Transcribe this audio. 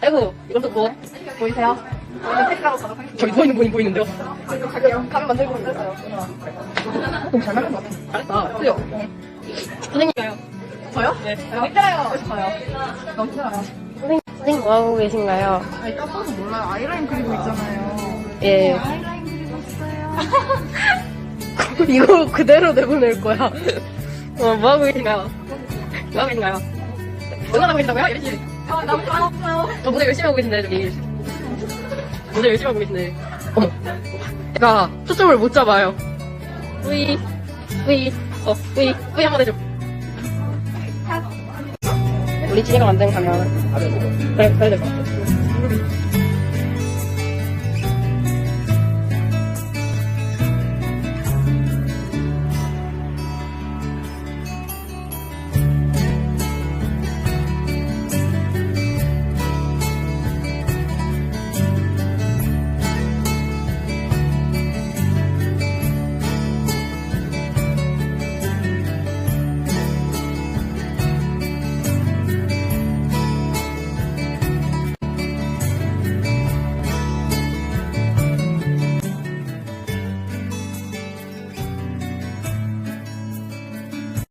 아이고, 이것도 뭐, 보이세요? 저희는 하겠습니다. 저기 누워있는 분이 보이는데요? 갈게요. 가면 만들고 있어요. 너무 잘 만든 것 같아요. 잘했다. 그죠? 선생님가요? 저요? 네. 힘들어요. 저요. 너무 힘들어요. 선생님, 선생님 뭐 하고 계신가요? 아니, 딱 봐도 몰라요. 아이라인 그리고 있잖아요. 예. 아이라인 그리고 있어요. 이거 그대로 내보낼 거야. 어, 뭐 하고 계신가요? 뭐 하고 계신가요? 응원하고 계신다고요? 열심히. 아, 너무. 저 모델 열심히 하고 계신데, 저기. 모델 열심히 하고 계신데. 어머. 제가 초점을 못 잡아요. 뿌이, 뿌이, 어, 뿌이, 뿌이 한 번 해줘. 우리 진이가 만든 가면. 그래, 그래 될것 같아.